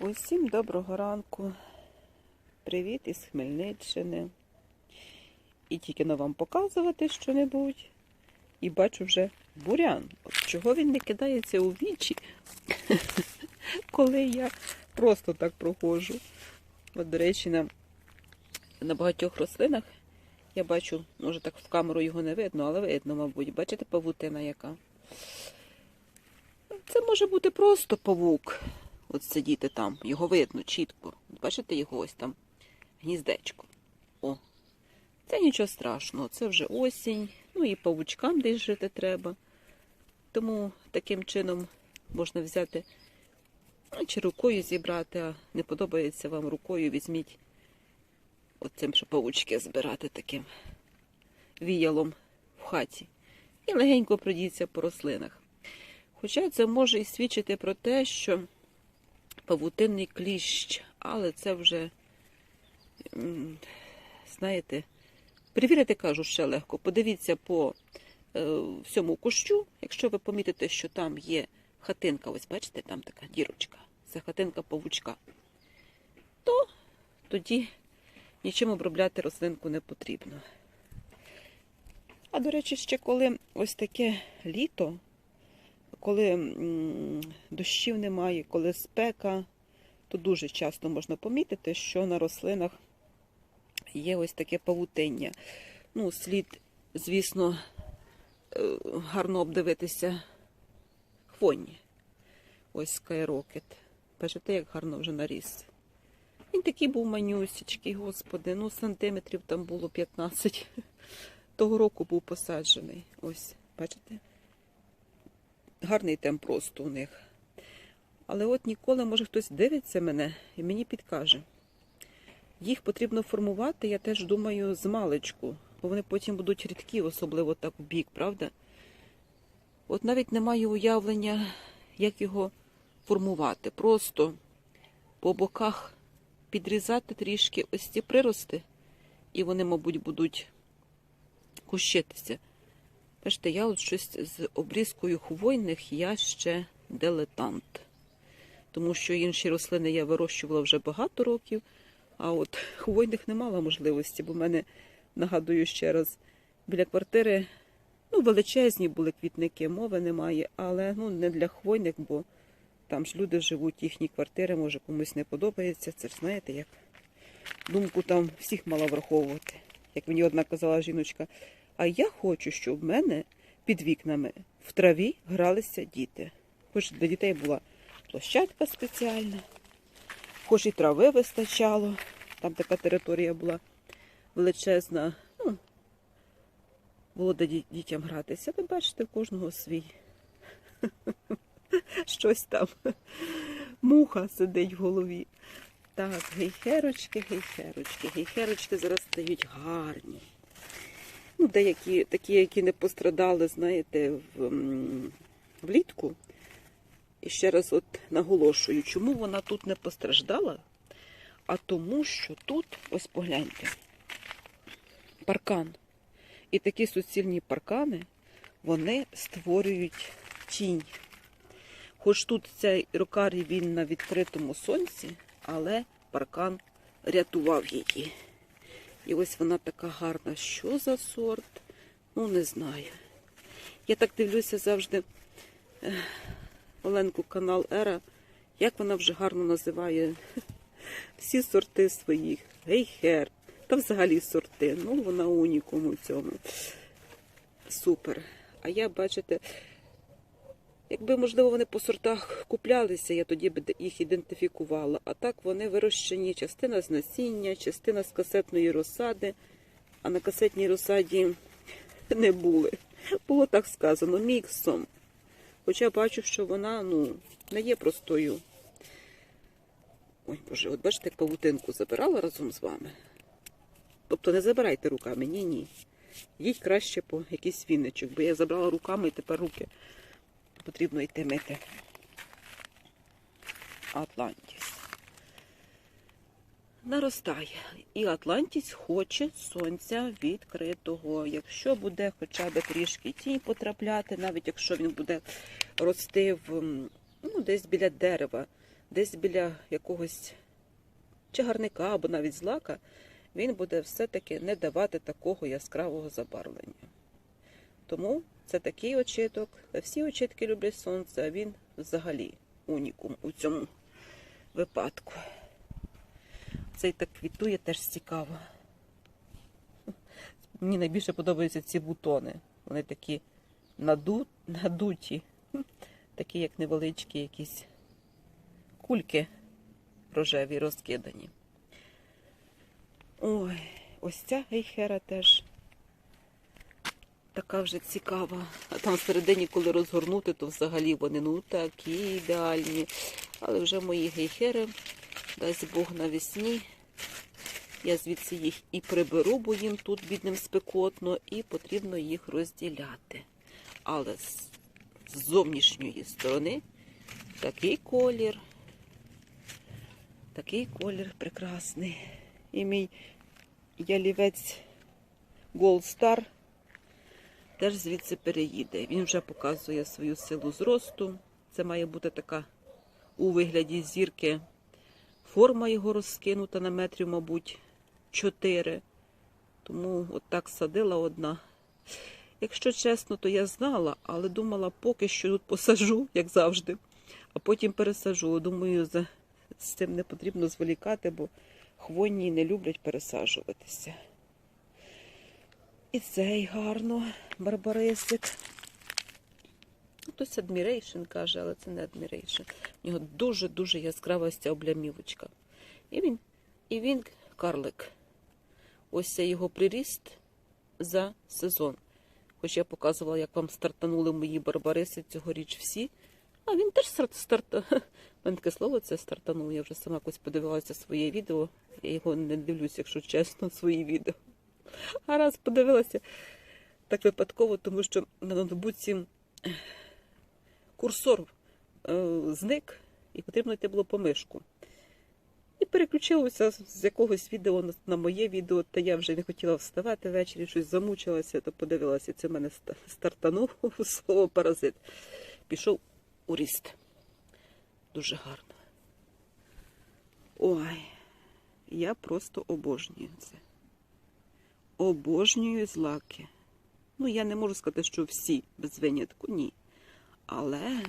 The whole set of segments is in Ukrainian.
Усім доброго ранку. Привіт із Хмельниччини. І тільки на вам показувати що-небудь. І бачу вже бурян. От чого він не кидається у вічі, коли я просто так проходжу. От, до речі, на, на багатьох рослинах я бачу, може так в камеру його не видно, але видно, мабуть. Бачите, павутина яка. Це може бути просто павук. От сидіти там, його видно чітко. Бачите його ось там гніздечко. О, це нічого страшного, це вже осінь, ну і павучкам десь жити треба. Тому таким чином можна взяти чи рукою зібрати, а не подобається вам рукою, візьміть оцим, що павучки збирати таким віялом в хаті. І легенько пройдіться по рослинах. Хоча це може і свідчити про те, що павутинний кліщ, але це вже, знаєте, перевірити кажу ще легко. Подивіться по е, всьому кущу, якщо ви помітите, що там є хатинка, ось бачите, там така дірочка, це хатинка павучка, то тоді нічим обробляти рослинку не потрібно. А до речі, ще коли ось таке літо, коли дощів немає, коли спека, то дуже часто можна помітити, що на рослинах є ось таке павутиння. Ну, слід, звісно, е, гарно обдивитися хвойні. Ось Skyrocket. Бачите, як гарно вже наріс. Він такий був манюсічкий, господи, ну сантиметрів там було 15. Того року був посаджений. Ось, бачите? Гарний темп росту у них. Але от ніколи, може, хтось дивиться мене і мені підкаже. Їх потрібно формувати, я теж думаю, з маличку, бо вони потім будуть рідкі, особливо так в бік, правда? От навіть немає уявлення, як його формувати. Просто по боках підрізати трішки ось ці прирости, і вони, мабуть, будуть кущитися. Бачите, я от щось з обрізкою хвойних я ще дилетант. Тому що інші рослини я вирощувала вже багато років, а от хвойних не мала можливості, бо в мене, нагадую ще раз, біля квартири ну, величезні були квітники, мови немає, але ну, не для хвойних, бо там ж люди живуть, їхні квартири, може комусь не подобається. Це ж знаєте, як думку там всіх мала враховувати. Як мені одна казала жіночка, а я хочу, щоб в мене під вікнами в траві гралися діти. Хоч для дітей була площадка спеціальна, хоч і трави вистачало. Там така територія була величезна. Ну, було де дітям гратися. Ви бачите, у кожного свій. Щось там. Муха сидить в голові. Так, гейхерочки, гейхерочки. Гейхерочки зараз стають гарні ну, деякі такі, які не пострадали, знаєте, в, влітку. І ще раз от наголошую, чому вона тут не постраждала? А тому, що тут, ось погляньте, паркан. І такі суцільні паркани, вони створюють тінь. Хоч тут цей рокарій він на відкритому сонці, але паркан рятував її. І ось вона така гарна. Що за сорт? Ну, не знаю. Я так дивлюся завжди Оленку канал Ера, як вона вже гарно називає всі сорти своїх. Гейхер. Та взагалі сорти. Ну, вона унікум у цьому. Супер. А я, бачите, якби, можливо, вони по сортах куплялися, я тоді б їх ідентифікувала. А так вони вирощені частина з насіння, частина з касетної розсади, а на касетній розсаді не були. Було так сказано, міксом. Хоча бачу, що вона ну, не є простою. Ой, Боже, от бачите, як павутинку забирала разом з вами. Тобто не забирайте руками, ні-ні. Їдь краще по якийсь вінничок, бо я забрала руками і тепер руки потрібно йти мити. Атлантіс. Наростає. І Атлантіс хоче сонця відкритого. Якщо буде хоча б трішки тінь потрапляти, навіть якщо він буде рости в, ну, десь біля дерева, десь біля якогось чагарника або навіть злака, він буде все-таки не давати такого яскравого забарвлення. Тому це такий очиток. Всі очитки люблять сонце, а він взагалі унікум у цьому випадку. Цей так квітує теж цікаво. Мені найбільше подобаються ці бутони. Вони такі наду... надуті, такі як невеличкі якісь кульки рожеві розкидані. Ой, ось ця гейхера теж така вже цікава. А там всередині, коли розгорнути, то взагалі вони ну такі ідеальні. Але вже мої гейхери, дасть Бог навесні. Я звідси їх і приберу, бо їм тут бідним спекотно, і потрібно їх розділяти. Але з зовнішньої сторони такий колір, такий колір прекрасний. І мій ялівець Gold Star теж звідси переїде. Він вже показує свою силу зросту. Це має бути така у вигляді зірки. Форма його розкинута на метрів, мабуть, 4. Тому от так садила одна. Якщо чесно, то я знала, але думала, поки що тут посажу, як завжди, а потім пересажу. Думаю, з цим не потрібно зволікати, бо хвойні не люблять пересаджуватися. І цей гарно, барбарисик. Хтось Admiration каже, але це не Admiration. У нього дуже-дуже яскрава ця облямівочка. І він, і він карлик. Ось це його приріст за сезон. Хоч я показувала, як вам стартанули мої барбариси цьогоріч всі. А він теж старт... старт... Мене таке слово це стартанув. Я вже сама якось подивилася своє відео. Я його не дивлюся, якщо чесно, свої відео. А раз подивилася так випадково, тому що на ноутбуці курсор е, зник і потрібно йти було по мишку. І переключилося з якогось відео на моє відео, та я вже не хотіла вставати ввечері, щось замучилася, то подивилася. Це в мене стартанув слово паразит. Пішов у ріст. Дуже гарно. Ой, я просто обожнюю це. Обожнюю злаки. Ну, я не можу сказати, що всі без винятку, ні. Але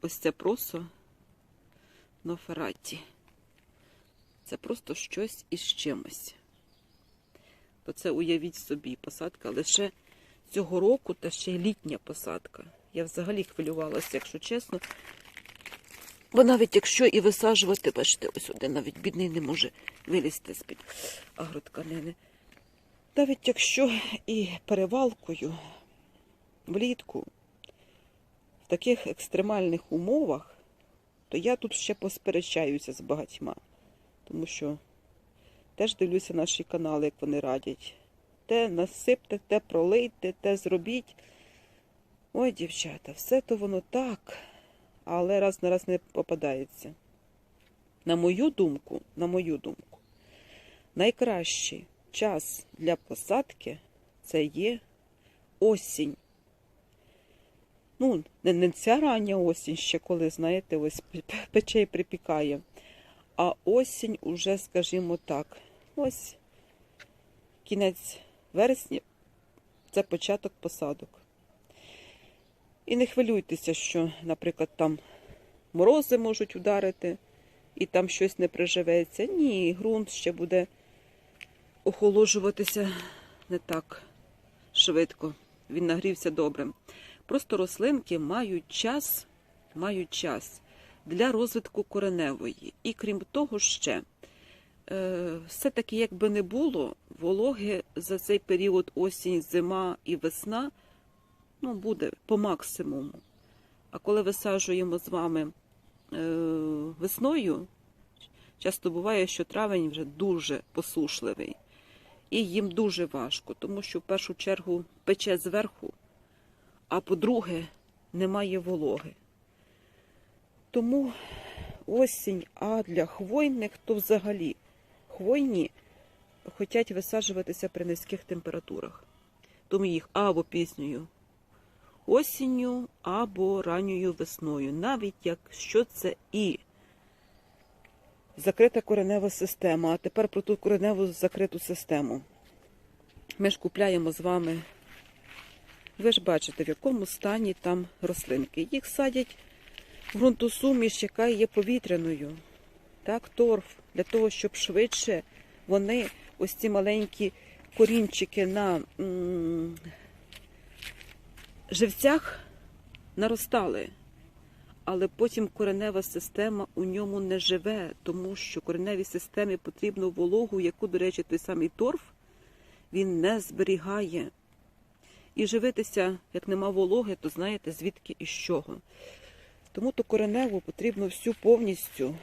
ось це просто нофераті. Це просто щось із чимось. То це уявіть собі, посадка лише цього року та ще літня посадка. Я взагалі хвилювалася, якщо чесно. Бо навіть якщо і висаджувати, бачите, ось один навіть бідний не може вилізти з-під агротканини. Навіть якщо і перевалкою влітку в таких екстремальних умовах, то я тут ще посперечаюся з багатьма. Тому що теж дивлюся наші канали, як вони радять. Те насипте, те пролийте, те зробіть. Ой, дівчата, все то воно так, але раз на раз не попадається. На мою думку, на мою думку, найкращий час для посадки це є осінь. Ну, не, ця рання осінь ще, коли, знаєте, ось пече і припікає. А осінь уже, скажімо так, ось кінець вересня це початок посадок. І не хвилюйтеся, що, наприклад, там морози можуть ударити і там щось не приживеться. Ні, ґрунт ще буде охолоджуватися не так швидко. Він нагрівся добре. Просто рослинки мають час, мають час для розвитку кореневої. І крім того, ще е, все-таки, якби не було, вологи за цей період осінь, зима і весна ну, буде по максимуму. А коли висаджуємо з вами е, весною, часто буває, що травень вже дуже посушливий. І їм дуже важко, тому що в першу чергу пече зверху, а по-друге, немає вологи. Тому осінь, а для хвойних, то взагалі хвойні хочуть висаджуватися при низьких температурах. Тому їх або пісньою осінню, або ранньою весною. Навіть якщо це і закрита коренева система. А тепер про ту кореневу закриту систему. Ми ж купляємо з вами. Ви ж бачите, в якому стані там рослинки. Їх садять в ґрунтосуміш, яка є повітряною. Так, торф, для того, щоб швидше вони, ось ці маленькі корінчики на живцях наростали. Але потім коренева система у ньому не живе, тому що кореневій системі потрібно вологу, яку, до речі, той самий торф він не зберігає. І живитися, як нема вологи, то знаєте, звідки і з чого. Тому то кореневу потрібно всю повністю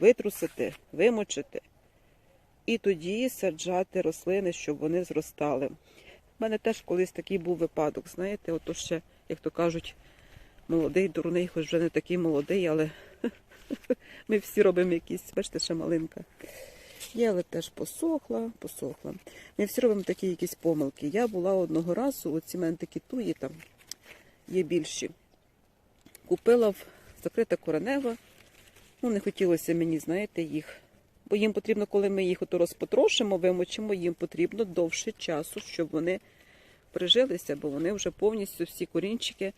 витрусити, вимочити і тоді саджати рослини, щоб вони зростали. У мене теж колись такий був випадок, знаєте, ото ще, як то кажуть, молодий, дурний, хоч вже не такий молодий, але ми всі робимо якісь, бачите, ще малинка. Я теж посохла, посохла. Ми всі робимо такі якісь помилки. Я була одного разу, оці мене туї там є більші. Купила в закрита коренева. Ну, не хотілося мені, знаєте, їх. Бо їм потрібно, коли ми їх ото розпотрошимо, вимочимо, їм потрібно довше часу, щоб вони прижилися, бо вони вже повністю всі корінчики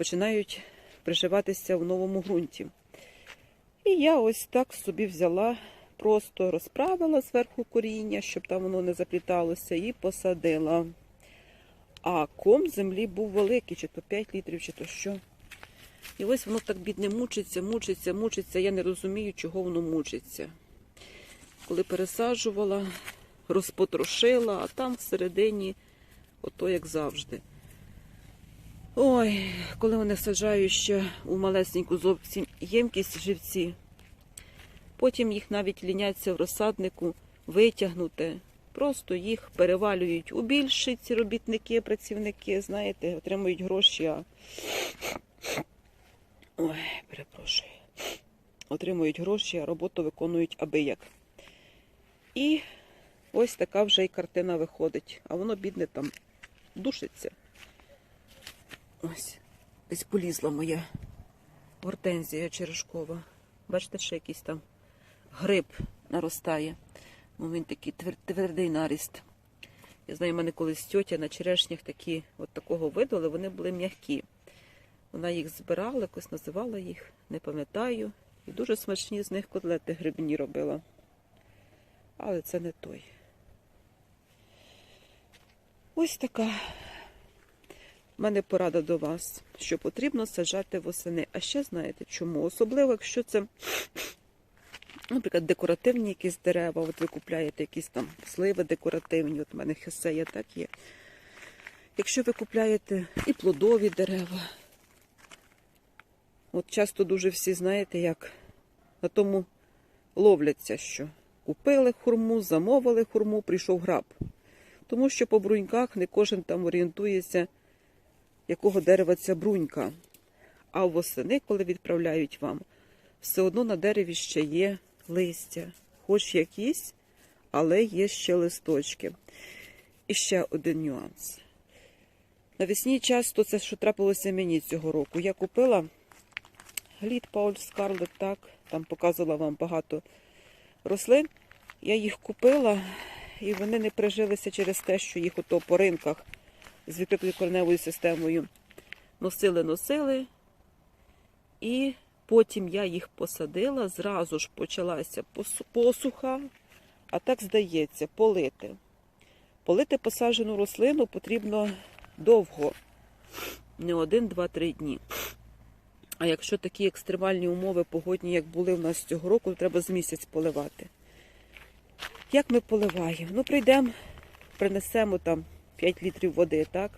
починають приживатися в новому ґрунті. І я ось так собі взяла, просто розправила зверху коріння, щоб там воно не запліталося, і посадила. А ком землі був великий, чи то 5 літрів, чи то що. І ось воно так бідне мучиться, мучиться, мучиться. Я не розумію, чого воно мучиться. Коли пересаджувала, розпотрошила, а там всередині, ото як завжди. Ой, коли вони саджають ще у малесеньку зовсім ємкість живці, потім їх навіть ліняться в розсаднику витягнути. Просто їх перевалюють у більші ці робітники, працівники, знаєте, отримують гроші, а Ой, перепрошую. Отримують гроші, а роботу виконують аби як. І ось така вже і картина виходить. А воно, бідне, там душиться. Ось, десь полізла моя гортензія черешкова. Бачите, ще якийсь там гриб наростає. Ну, він такий твер- твердий наріст. Я знаю, в мене колись тьотя на черешнях такі, от такого виду, але вони були м'які. Вона їх збирала, якось називала їх, не пам'ятаю. І дуже смачні з них котлети грибні робила. Але це не той. Ось така в мене порада до вас, що потрібно саджати восени. А ще знаєте чому? Особливо, якщо це, наприклад, декоративні якісь дерева, от ви купляєте якісь там сливи декоративні, от в мене хесея так є. Якщо ви купляєте і плодові дерева, От часто дуже всі знаєте, як на тому ловляться, що купили хурму, замовили хурму, прийшов граб. Тому що по бруньках не кожен там орієнтується, якого дерева ця брунька. А восени, коли відправляють вам, все одно на дереві ще є листя, хоч якісь, але є ще листочки. І ще один нюанс. Навесні часто це, що трапилося мені цього року, я купила. Глід Пауль Скарлет, так, там показувала вам багато рослин. Я їх купила, і вони не прижилися через те, що їх ото по ринках з відкритою кореневою системою носили-носили. І потім я їх посадила, зразу ж почалася посуха, а так здається, полити. Полити посаджену рослину потрібно довго, не один, два, три дні. А якщо такі екстремальні умови погодні, як були в нас цього року, то треба з місяць поливати. Як ми поливаємо? Ну, прийдемо, принесемо там 5 літрів води, так?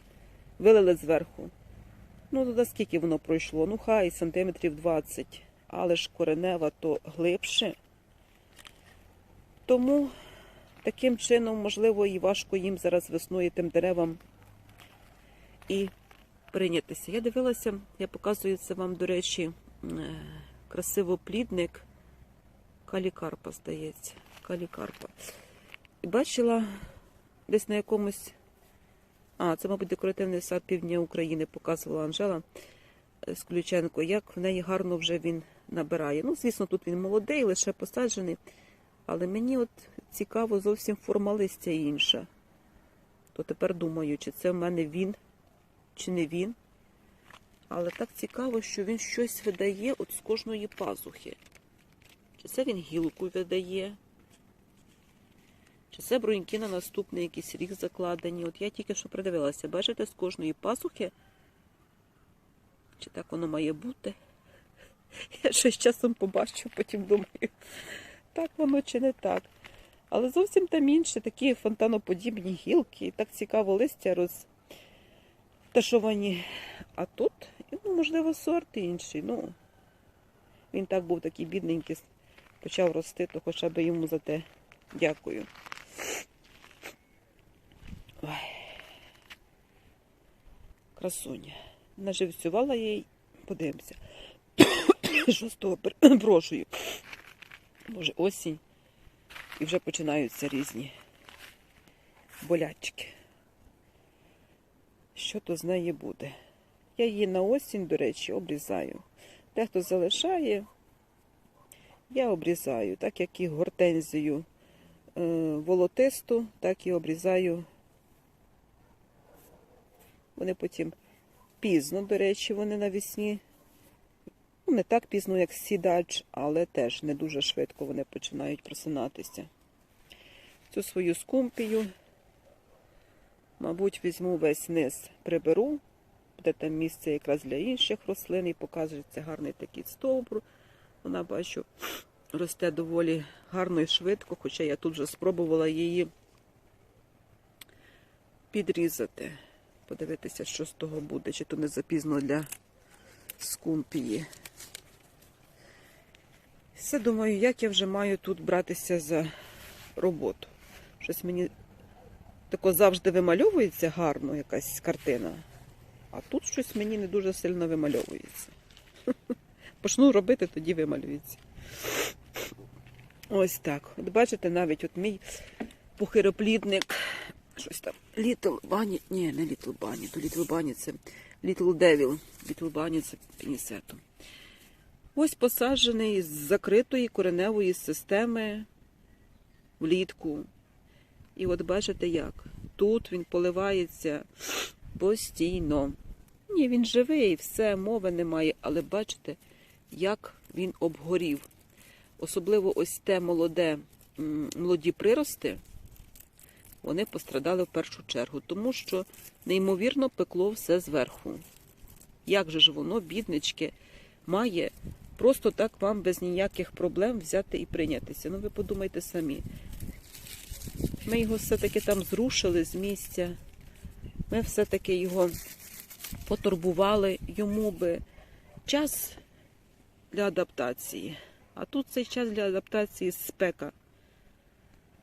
Вилили зверху. Ну, туди скільки воно пройшло? Ну, хай сантиметрів 20. Але ж коренева то глибше. Тому таким чином, можливо, і важко їм зараз весною тим деревам і прийнятися. Я дивилася, я показую це вам, до речі, е, красивоплідник калікарпа, здається. Калікарпа. І бачила десь на якомусь. А, це, мабуть, декоративний сад півдня України показувала Анжела Сключенко, як в неї гарно вже він набирає. Ну, звісно, тут він молодий, лише посаджений. Але мені от цікаво зовсім форма листя інша. То тепер думаю, чи це в мене він, чи не він. Але так цікаво, що він щось видає от з кожної пазухи. Чи це він гілку видає? Чи це бруньки на наступний якийсь рік закладені? От я тільки що придивилася, бачите, з кожної пазухи. Чи так воно має бути? Я щось часом побачу, потім думаю, так воно чи не так. Але зовсім там інші такі фонтаноподібні гілки, так цікаво листя розташовані. А тут, ну, можливо, сорт інший. Ну, він так був такий бідненький, почав рости, то хоча б йому за те дякую. Ой. Красуня. Наживцювала їй, подивимося. Що з того. Може, осінь. І вже починаються різні болячки. Що то з неї буде? Я її на осінь, до речі, обрізаю. Дехто залишає, я обрізаю, так як і гортензію волотисту, так і обрізаю. Вони потім пізно, до речі, вони навесні. Ну, не так пізно, як сідач, але теж не дуже швидко вони починають просинатися. Цю свою скумпію, мабуть, візьму весь низ, приберу. Буде там місце якраз для інших рослин і покажеться гарний такий стовбур. Вона бачу, росте доволі гарно і швидко, хоча я тут вже спробувала її підрізати. Подивитися, що з того буде, чи то не запізно для скумпії. Все думаю, як я вже маю тут братися за роботу. Щось мені тако завжди вимальовується гарно якась картина, а тут щось мені не дуже сильно вимальовується. Почну робити, тоді вималюється. Ось так. От бачите, навіть от мій похироплідник, щось там, Little Bunny, ні, не Little Bunny, то Little Bunny це Little Devil, Little Bunny це пінісетом. Ось посаджений з закритої кореневої системи влітку. І от бачите як. Тут він поливається постійно. Ні, він живий, все, мови немає, але бачите, як він обгорів. Особливо ось те молоде, молоді прирости, вони пострадали в першу чергу, тому що неймовірно пекло все зверху. Як же ж воно, біднички, має просто так вам без ніяких проблем взяти і прийнятися. Ну, ви подумайте самі. Ми його все-таки там зрушили з місця. Ми все-таки його потурбували, йому би час для адаптації. А тут цей час для адаптації спека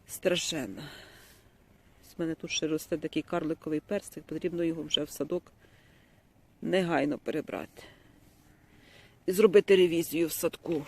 страшенна. У мене тут ще росте такий карликовий персик, потрібно його вже в садок негайно перебрати. І зробити ревізію в садку.